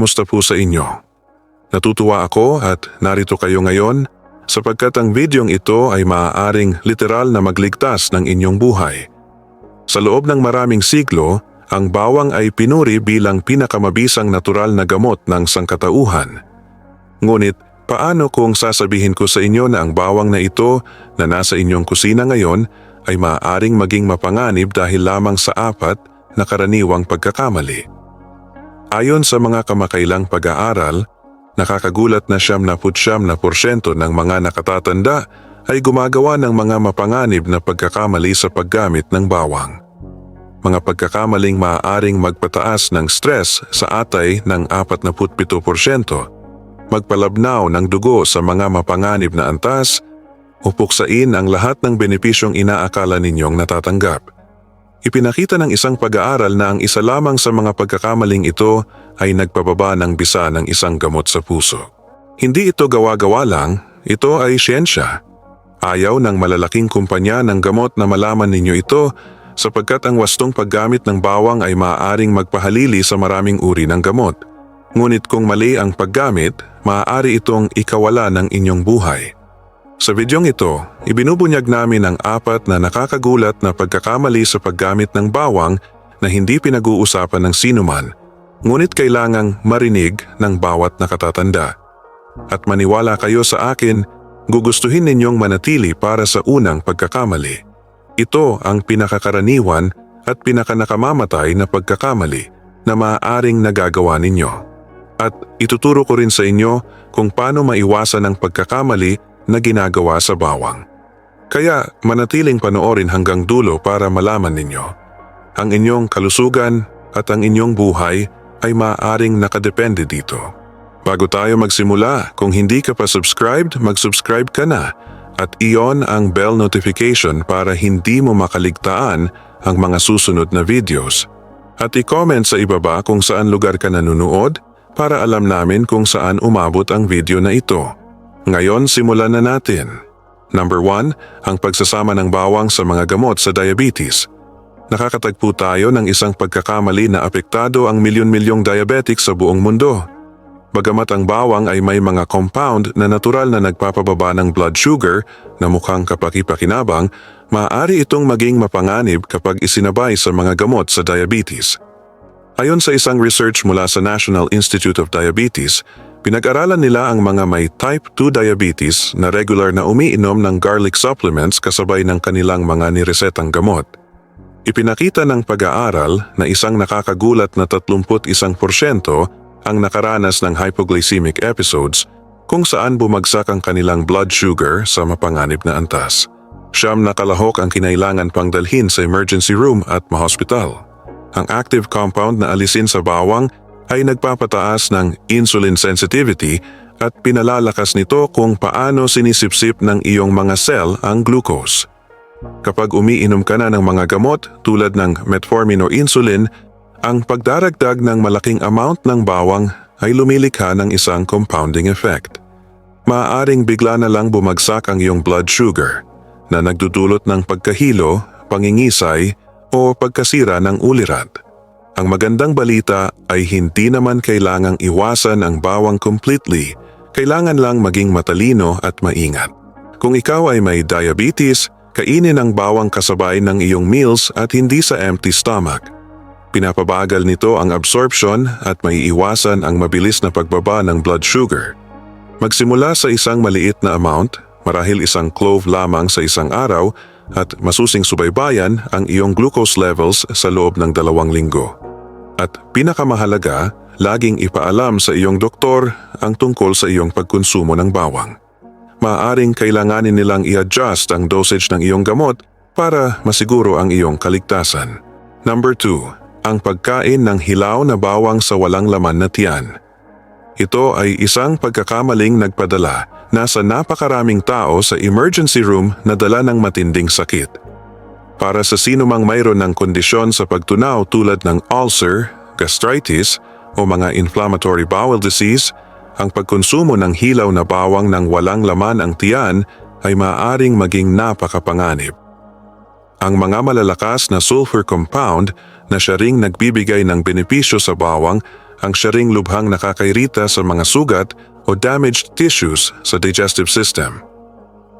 kamusta po sa inyo? Natutuwa ako at narito kayo ngayon sapagkat ang videong ito ay maaaring literal na magligtas ng inyong buhay. Sa loob ng maraming siglo, ang bawang ay pinuri bilang pinakamabisang natural na gamot ng sangkatauhan. Ngunit paano kung sasabihin ko sa inyo na ang bawang na ito na nasa inyong kusina ngayon ay maaaring maging mapanganib dahil lamang sa apat na karaniwang pagkakamali? Ayon sa mga kamakailang pag-aaral, nakakagulat na siyam na putsyam na porsyento ng mga nakatatanda ay gumagawa ng mga mapanganib na pagkakamali sa paggamit ng bawang. Mga pagkakamaling maaaring magpataas ng stress sa atay ng 47%, magpalabnaw ng dugo sa mga mapanganib na antas, o puksain ang lahat ng benepisyong inaakala ninyong natatanggap. Ipinakita ng isang pag-aaral na ang isa lamang sa mga pagkakamaling ito ay nagpababa ng bisa ng isang gamot sa puso. Hindi ito gawa-gawa lang, ito ay siyensya. Ayaw ng malalaking kumpanya ng gamot na malaman ninyo ito sapagkat ang wastong paggamit ng bawang ay maaaring magpahalili sa maraming uri ng gamot. Ngunit kung mali ang paggamit, maaari itong ikawala ng inyong buhay. Sa videong ito, ibinubunyag namin ang apat na nakakagulat na pagkakamali sa paggamit ng bawang na hindi pinag-uusapan ng sinuman, ngunit kailangang marinig ng bawat nakatatanda. At maniwala kayo sa akin, gugustuhin ninyong manatili para sa unang pagkakamali. Ito ang pinakakaraniwan at pinakanakamamatay na pagkakamali na maaaring nagagawa ninyo. At ituturo ko rin sa inyo kung paano maiwasan ang pagkakamali na ginagawa sa bawang. Kaya manatiling panoorin hanggang dulo para malaman ninyo. Ang inyong kalusugan at ang inyong buhay ay maaaring nakadepende dito. Bago tayo magsimula, kung hindi ka pa subscribed, mag-subscribe ka na at iyon ang bell notification para hindi mo makaligtaan ang mga susunod na videos. At i-comment sa ibaba kung saan lugar ka nanonood para alam namin kung saan umabot ang video na ito. Ngayon simulan na natin. Number 1, ang pagsasama ng bawang sa mga gamot sa diabetes. Nakakatagpo tayo ng isang pagkakamali na apektado ang milyon-milyong diabetics sa buong mundo. Bagamat ang bawang ay may mga compound na natural na nagpapababa ng blood sugar na mukhang kapakipakinabang, maaari itong maging mapanganib kapag isinabay sa mga gamot sa diabetes. Ayon sa isang research mula sa National Institute of Diabetes, Pinag-aralan nila ang mga may type 2 diabetes na regular na umiinom ng garlic supplements kasabay ng kanilang mga niresetang gamot. Ipinakita ng pag-aaral na isang nakakagulat na 31% ang nakaranas ng hypoglycemic episodes kung saan bumagsak ang kanilang blood sugar sa mapanganib na antas. Siyam na kalahok ang kinailangan pang dalhin sa emergency room at mahospital. Ang active compound na alisin sa bawang ay nagpapataas ng insulin sensitivity at pinalalakas nito kung paano sinisipsip ng iyong mga cell ang glucose. Kapag umiinom ka na ng mga gamot tulad ng metformin o insulin, ang pagdaragdag ng malaking amount ng bawang ay lumilikha ng isang compounding effect. Maaaring bigla na lang bumagsak ang iyong blood sugar na nagdudulot ng pagkahilo, pangingisay o pagkasira ng ulirat. Ang magandang balita ay hindi naman kailangang iwasan ang bawang completely, kailangan lang maging matalino at maingat. Kung ikaw ay may diabetes, kainin ang bawang kasabay ng iyong meals at hindi sa empty stomach. Pinapabagal nito ang absorption at maiiwasan ang mabilis na pagbaba ng blood sugar. Magsimula sa isang maliit na amount, marahil isang clove lamang sa isang araw at masusing subaybayan ang iyong glucose levels sa loob ng dalawang linggo. At pinakamahalaga, laging ipaalam sa iyong doktor ang tungkol sa iyong pagkonsumo ng bawang. Maaring kailanganin nilang i-adjust ang dosage ng iyong gamot para masiguro ang iyong kaligtasan. Number 2. Ang pagkain ng hilaw na bawang sa walang laman na tiyan. Ito ay isang pagkakamaling nagpadala na sa napakaraming tao sa emergency room na dala ng matinding sakit. Para sa sino mang mayroon ng kondisyon sa pagtunaw tulad ng ulcer, gastritis o mga inflammatory bowel disease, ang pagkonsumo ng hilaw na bawang ng walang laman ang tiyan ay maaaring maging napakapanganib. Ang mga malalakas na sulfur compound na siya ring nagbibigay ng benepisyo sa bawang ang siya ring lubhang nakakairita sa mga sugat o damaged tissues sa digestive system.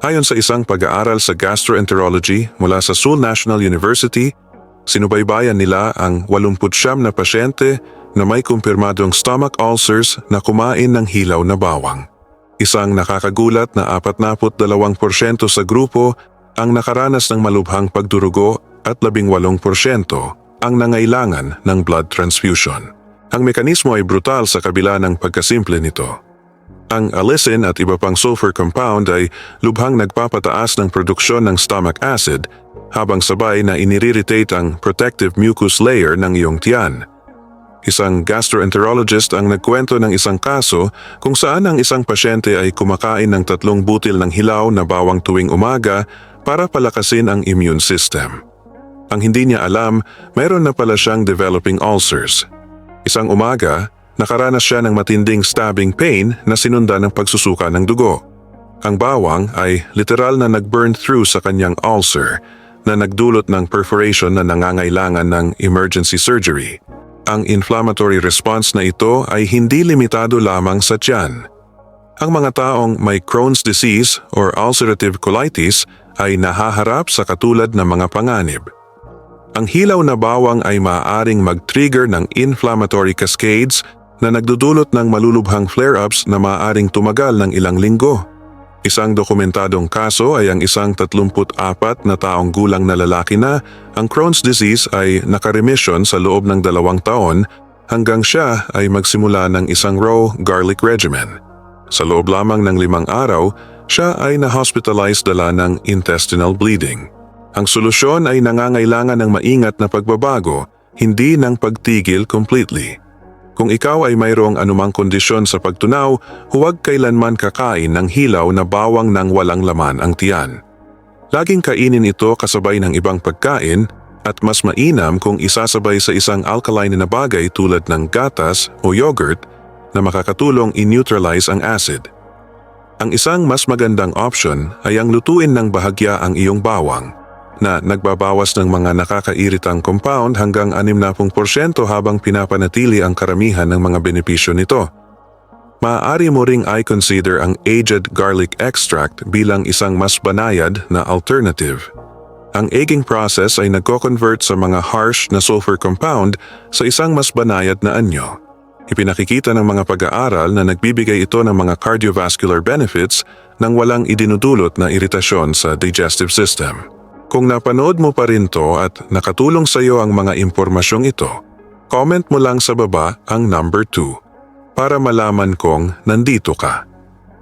Ayon sa isang pag-aaral sa gastroenterology mula sa Seoul National University, sinubaybayan nila ang 89 na pasyente na may kumpirmadong stomach ulcers na kumain ng hilaw na bawang. Isang nakakagulat na 42% sa grupo ang nakaranas ng malubhang pagdurugo at 18% ang nangailangan ng blood transfusion. Ang mekanismo ay brutal sa kabila ng pagkasimple nito. Ang allicin at iba pang sulfur compound ay lubhang nagpapataas ng produksyon ng stomach acid habang sabay na iniriritate ang protective mucus layer ng iyong tiyan. Isang gastroenterologist ang nagkwento ng isang kaso kung saan ang isang pasyente ay kumakain ng tatlong butil ng hilaw na bawang tuwing umaga para palakasin ang immune system. Ang hindi niya alam, mayroon na pala siyang developing ulcers. Isang umaga, nakaranas siya ng matinding stabbing pain na sinundan ng pagsusuka ng dugo. Ang bawang ay literal na nag-burn through sa kanyang ulcer na nagdulot ng perforation na nangangailangan ng emergency surgery. Ang inflammatory response na ito ay hindi limitado lamang sa tiyan. Ang mga taong may Crohn's disease or ulcerative colitis ay nahaharap sa katulad ng mga panganib. Ang hilaw na bawang ay maaaring mag-trigger ng inflammatory cascades na nagdudulot ng malulubhang flare-ups na maaaring tumagal ng ilang linggo. Isang dokumentadong kaso ay ang isang 34 na taong gulang na lalaki na ang Crohn's disease ay nakaremission sa loob ng dalawang taon hanggang siya ay magsimula ng isang raw garlic regimen. Sa loob lamang ng limang araw, siya ay na-hospitalize dala ng intestinal bleeding. Ang solusyon ay nangangailangan ng maingat na pagbabago, hindi ng pagtigil completely. Kung ikaw ay mayroong anumang kondisyon sa pagtunaw, huwag kailanman kakain ng hilaw na bawang ng walang laman ang tiyan. Laging kainin ito kasabay ng ibang pagkain at mas mainam kung isasabay sa isang alkaline na bagay tulad ng gatas o yogurt na makakatulong i-neutralize ang acid. Ang isang mas magandang option ay ang lutuin ng bahagya ang iyong bawang na nagbabawas ng mga nakakairitang compound hanggang 60% habang pinapanatili ang karamihan ng mga benepisyo nito. Maaari mo ring i-consider ang aged garlic extract bilang isang mas banayad na alternative. Ang aging process ay nagko-convert sa mga harsh na sulfur compound sa isang mas banayad na anyo. Ipinakikita ng mga pag-aaral na nagbibigay ito ng mga cardiovascular benefits nang walang idinudulot na iritasyon sa digestive system. Kung napanood mo pa rin to at nakatulong sa iyo ang mga impormasyong ito, comment mo lang sa baba ang number 2 para malaman kong nandito ka.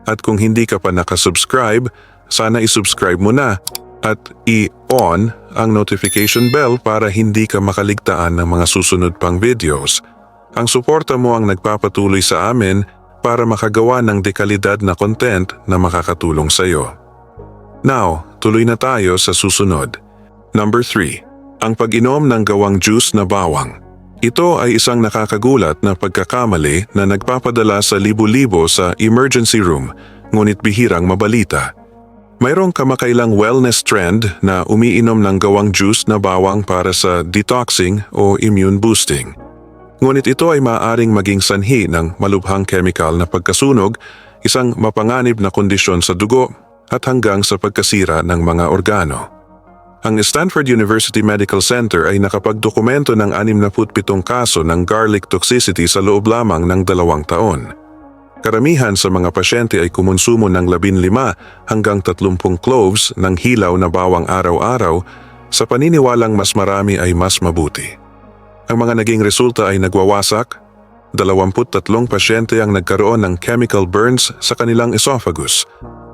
At kung hindi ka pa nakasubscribe, sana isubscribe mo na at i-on ang notification bell para hindi ka makaligtaan ng mga susunod pang videos. Ang suporta mo ang nagpapatuloy sa amin para makagawa ng dekalidad na content na makakatulong sa iyo. Now, tuloy na tayo sa susunod. Number 3. Ang pag-inom ng gawang juice na bawang. Ito ay isang nakakagulat na pagkakamali na nagpapadala sa libo-libo sa emergency room, ngunit bihirang mabalita. Mayroong kamakailang wellness trend na umiinom ng gawang juice na bawang para sa detoxing o immune boosting. Ngunit ito ay maaaring maging sanhi ng malubhang chemical na pagkasunog, isang mapanganib na kondisyon sa dugo at hanggang sa pagkasira ng mga organo. Ang Stanford University Medical Center ay nakapagdokumento ng 67 kaso ng garlic toxicity sa loob lamang ng dalawang taon. Karamihan sa mga pasyente ay kumonsumo ng 15 hanggang 30 cloves ng hilaw na bawang araw-araw sa paniniwalang mas marami ay mas mabuti. Ang mga naging resulta ay nagwawasak, 23 pasyente ang nagkaroon ng chemical burns sa kanilang esophagus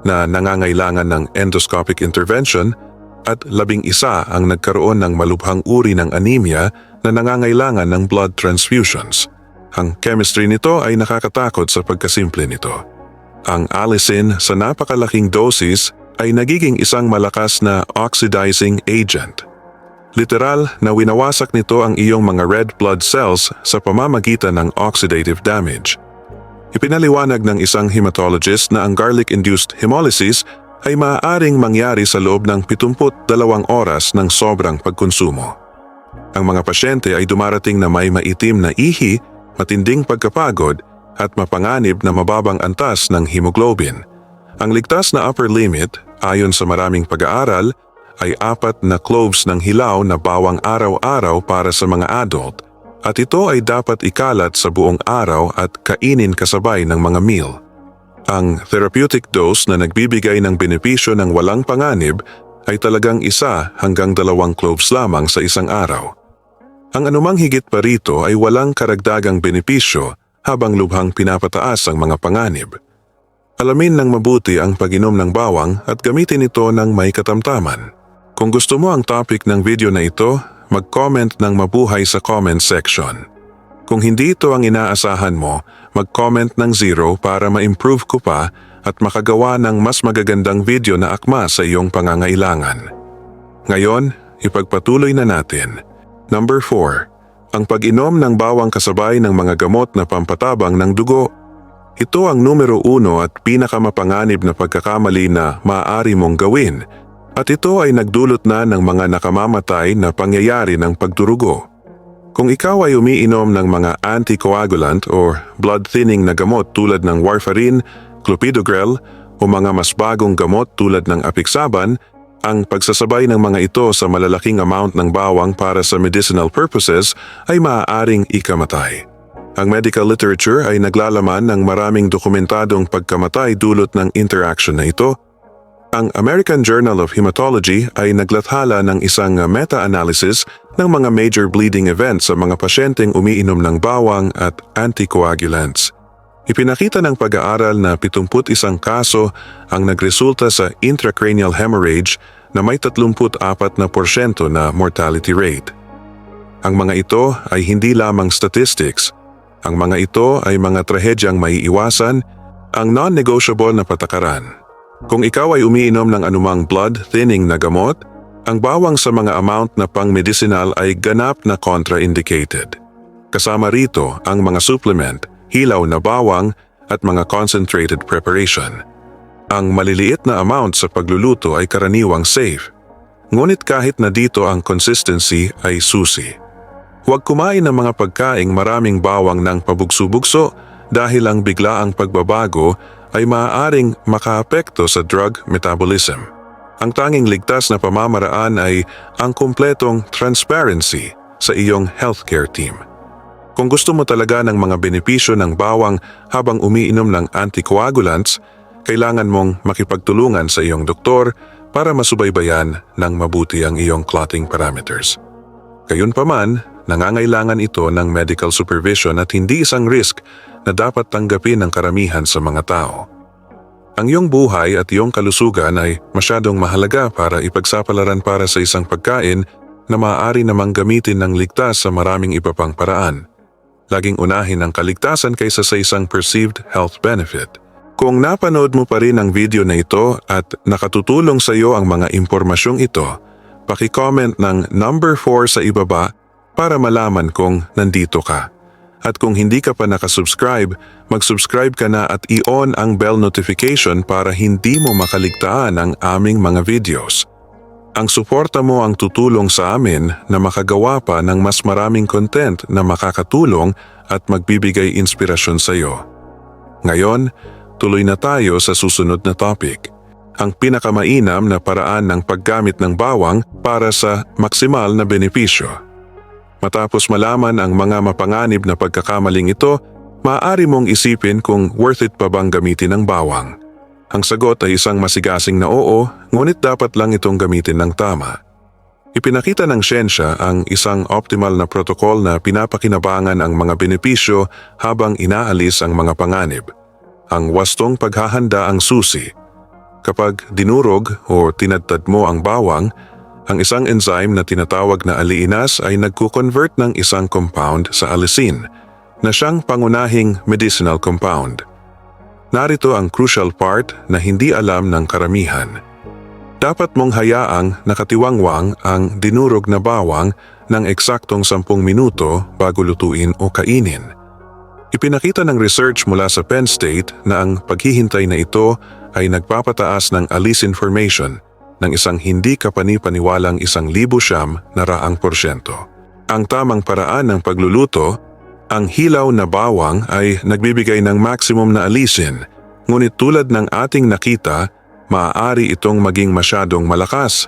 na nangangailangan ng endoscopic intervention at labing isa ang nagkaroon ng malubhang uri ng anemia na nangangailangan ng blood transfusions. Ang chemistry nito ay nakakatakot sa pagkasimple nito. Ang allicin sa napakalaking dosis ay nagiging isang malakas na oxidizing agent. Literal na winawasak nito ang iyong mga red blood cells sa pamamagitan ng oxidative damage. Ipinaliwanag ng isang hematologist na ang garlic-induced hemolysis ay maaaring mangyari sa loob ng 72 oras ng sobrang pagkonsumo. Ang mga pasyente ay dumarating na may maitim na ihi matinding pagkapagod at mapanganib na mababang antas ng hemoglobin. Ang ligtas na upper limit, ayon sa maraming pag-aaral, ay apat na cloves ng hilaw na bawang araw-araw para sa mga adult at ito ay dapat ikalat sa buong araw at kainin kasabay ng mga meal. Ang therapeutic dose na nagbibigay ng benepisyo ng walang panganib ay talagang isa hanggang dalawang cloves lamang sa isang araw. Ang anumang higit pa rito ay walang karagdagang benepisyo habang lubhang pinapataas ang mga panganib. Alamin ng mabuti ang pag-inom ng bawang at gamitin ito ng may katamtaman. Kung gusto mo ang topic ng video na ito, mag-comment ng mabuhay sa comment section. Kung hindi ito ang inaasahan mo, mag-comment ng zero para ma-improve ko pa at makagawa ng mas magagandang video na akma sa iyong pangangailangan. Ngayon, ipagpatuloy na natin. Number 4. Ang pag-inom ng bawang kasabay ng mga gamot na pampatabang ng dugo. Ito ang numero uno at pinakamapanganib na pagkakamali na maaari mong gawin at ito ay nagdulot na ng mga nakamamatay na pangyayari ng pagdurugo. Kung ikaw ay umiinom ng mga anticoagulant o blood thinning na gamot tulad ng warfarin, clopidogrel o mga mas bagong gamot tulad ng apixaban, ang pagsasabay ng mga ito sa malalaking amount ng bawang para sa medicinal purposes ay maaaring ikamatay. Ang medical literature ay naglalaman ng maraming dokumentadong pagkamatay dulot ng interaction na ito ang American Journal of Hematology ay naglathala ng isang meta-analysis ng mga major bleeding events sa mga pasyenteng umiinom ng bawang at anticoagulants. Ipinakita ng pag-aaral na 71 kaso ang nagresulta sa intracranial hemorrhage na may 34 na porsyento na mortality rate. Ang mga ito ay hindi lamang statistics. Ang mga ito ay mga trahedyang maiiwasan, ang non-negotiable na patakaran. Kung ikaw ay umiinom ng anumang blood thinning na gamot, ang bawang sa mga amount na pang-medicinal ay ganap na contraindicated. Kasama rito ang mga supplement, hilaw na bawang at mga concentrated preparation. Ang maliliit na amount sa pagluluto ay karaniwang safe. Ngunit kahit na dito ang consistency ay susi. Huwag kumain ng mga pagkaing maraming bawang ng pabugso-bugso dahil ang biglaang pagbabago ay maaaring makaapekto sa drug metabolism. Ang tanging ligtas na pamamaraan ay ang kumpletong transparency sa iyong healthcare team. Kung gusto mo talaga ng mga benepisyo ng bawang habang umiinom ng anticoagulants, kailangan mong makipagtulungan sa iyong doktor para masubaybayan ng mabuti ang iyong clotting parameters. Gayunpaman, nangangailangan ito ng medical supervision at hindi isang risk na dapat tanggapin ng karamihan sa mga tao. Ang iyong buhay at iyong kalusugan ay masyadong mahalaga para ipagsapalaran para sa isang pagkain na maaari namang gamitin ng ligtas sa maraming iba pang paraan. Laging unahin ang kaligtasan kaysa sa isang perceived health benefit. Kung napanood mo pa rin ang video na ito at nakatutulong sa iyo ang mga impormasyong ito, paki-comment ng number 4 sa ibaba para malaman kung nandito ka. At kung hindi ka pa nakasubscribe, mag-subscribe ka na at i-on ang bell notification para hindi mo makaligtaan ang aming mga videos. Ang suporta mo ang tutulong sa amin na makagawa pa ng mas maraming content na makakatulong at magbibigay inspirasyon sa iyo. Ngayon, tuloy na tayo sa susunod na topic. Ang pinakamainam na paraan ng paggamit ng bawang para sa maksimal na benepisyo. Matapos malaman ang mga mapanganib na pagkakamaling ito, maaari mong isipin kung worth it pa bang gamitin ang bawang. Ang sagot ay isang masigasing na oo, ngunit dapat lang itong gamitin ng tama. Ipinakita ng siyensya ang isang optimal na protokol na pinapakinabangan ang mga benepisyo habang inaalis ang mga panganib. Ang wastong paghahanda ang susi. Kapag dinurog o tinadtad mo ang bawang, ang isang enzyme na tinatawag na aliinas ay nagko-convert ng isang compound sa alisin na siyang pangunahing medicinal compound. Narito ang crucial part na hindi alam ng karamihan. Dapat mong hayaang nakatiwangwang ang dinurog na bawang ng eksaktong 10 minuto bago lutuin o kainin. Ipinakita ng research mula sa Penn State na ang paghihintay na ito ay nagpapataas ng alisin formation ng isang hindi kapanipaniwalang isang libo siyam na raang porsyento. Ang tamang paraan ng pagluluto, Ang hilaw na bawang ay nagbibigay ng maximum na alisin, ngunit tulad ng ating nakita, maaari itong maging masyadong malakas.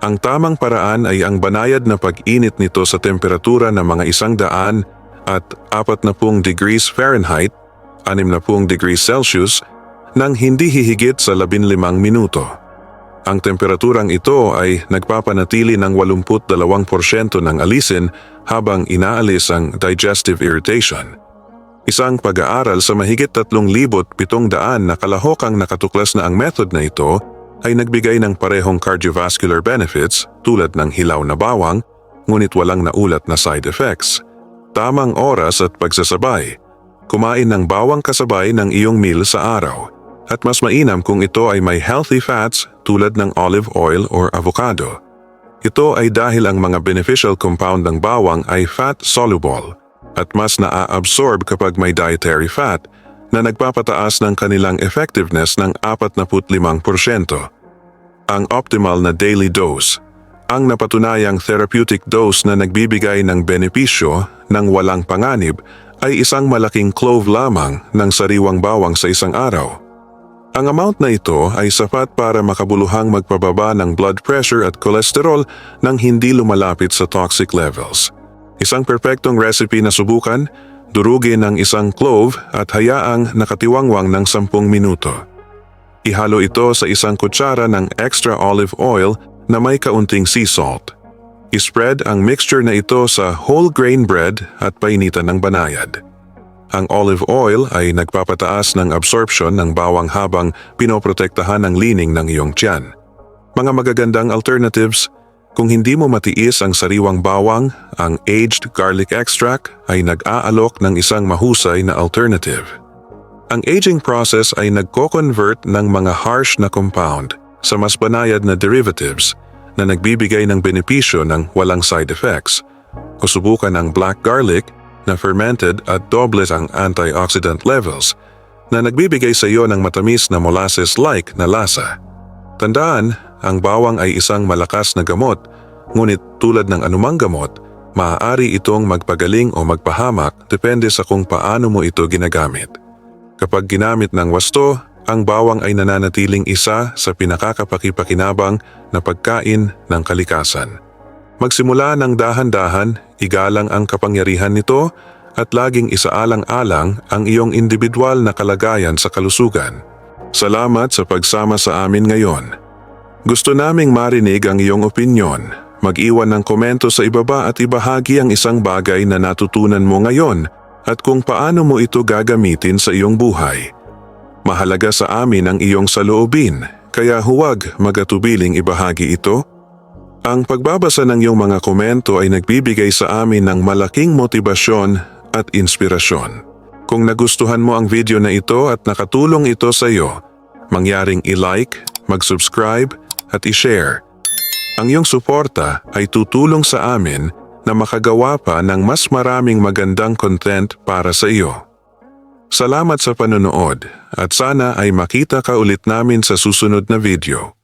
Ang tamang paraan ay ang banayad na pag-init nito sa temperatura ng mga isang daan at 40 degrees Fahrenheit, 60 degrees Celsius, nang hindi hihigit sa 15 minuto. Ang temperaturang ito ay nagpapanatili ng 82% ng alisin habang inaalis ang digestive irritation. Isang pag-aaral sa mahigit 3,700 na kalahokang nakatuklas na ang method na ito ay nagbigay ng parehong cardiovascular benefits tulad ng hilaw na bawang, ngunit walang naulat na side effects. Tamang oras at pagsasabay. Kumain ng bawang kasabay ng iyong meal sa araw. At mas mainam kung ito ay may healthy fats tulad ng olive oil or avocado. Ito ay dahil ang mga beneficial compound ng bawang ay fat soluble at mas naa-absorb kapag may dietary fat na nagpapataas ng kanilang effectiveness ng 45%. Ang optimal na daily dose, ang napatunayang therapeutic dose na nagbibigay ng benepisyo ng walang panganib ay isang malaking clove lamang ng sariwang bawang sa isang araw. Ang amount na ito ay sapat para makabuluhang magpababa ng blood pressure at cholesterol nang hindi lumalapit sa toxic levels. Isang perpektong recipe na subukan, durugin ang isang clove at hayaang nakatiwangwang ng 10 minuto. Ihalo ito sa isang kutsara ng extra olive oil na may kaunting sea salt. Ispread ang mixture na ito sa whole grain bread at painitan ng banayad. Ang olive oil ay nagpapataas ng absorption ng bawang habang pinoprotektahan ang lining ng iyong tiyan. Mga magagandang alternatives, kung hindi mo matiis ang sariwang bawang, ang aged garlic extract ay nag-aalok ng isang mahusay na alternative. Ang aging process ay nagko-convert ng mga harsh na compound sa mas banayad na derivatives na nagbibigay ng benepisyo ng walang side effects. O subukan ang black garlic na fermented at dobles ang antioxidant levels na nagbibigay sa iyo ng matamis na molasses-like na lasa. Tandaan, ang bawang ay isang malakas na gamot, ngunit tulad ng anumang gamot, maaari itong magpagaling o magpahamak depende sa kung paano mo ito ginagamit. Kapag ginamit ng wasto, ang bawang ay nananatiling isa sa pinakakapakipakinabang na pagkain ng kalikasan. Magsimula ng dahan-dahan, igalang ang kapangyarihan nito at laging isaalang-alang ang iyong individual na kalagayan sa kalusugan. Salamat sa pagsama sa amin ngayon. Gusto naming marinig ang iyong opinyon. Mag-iwan ng komento sa ibaba at ibahagi ang isang bagay na natutunan mo ngayon at kung paano mo ito gagamitin sa iyong buhay. Mahalaga sa amin ang iyong saloobin, kaya huwag magatubiling ibahagi ito ang pagbabasa ng iyong mga komento ay nagbibigay sa amin ng malaking motibasyon at inspirasyon. Kung nagustuhan mo ang video na ito at nakatulong ito sa iyo, mangyaring i-like, mag-subscribe at i-share. Ang iyong suporta ay tutulong sa amin na makagawa pa ng mas maraming magandang content para sa iyo. Salamat sa panonood at sana ay makita ka ulit namin sa susunod na video.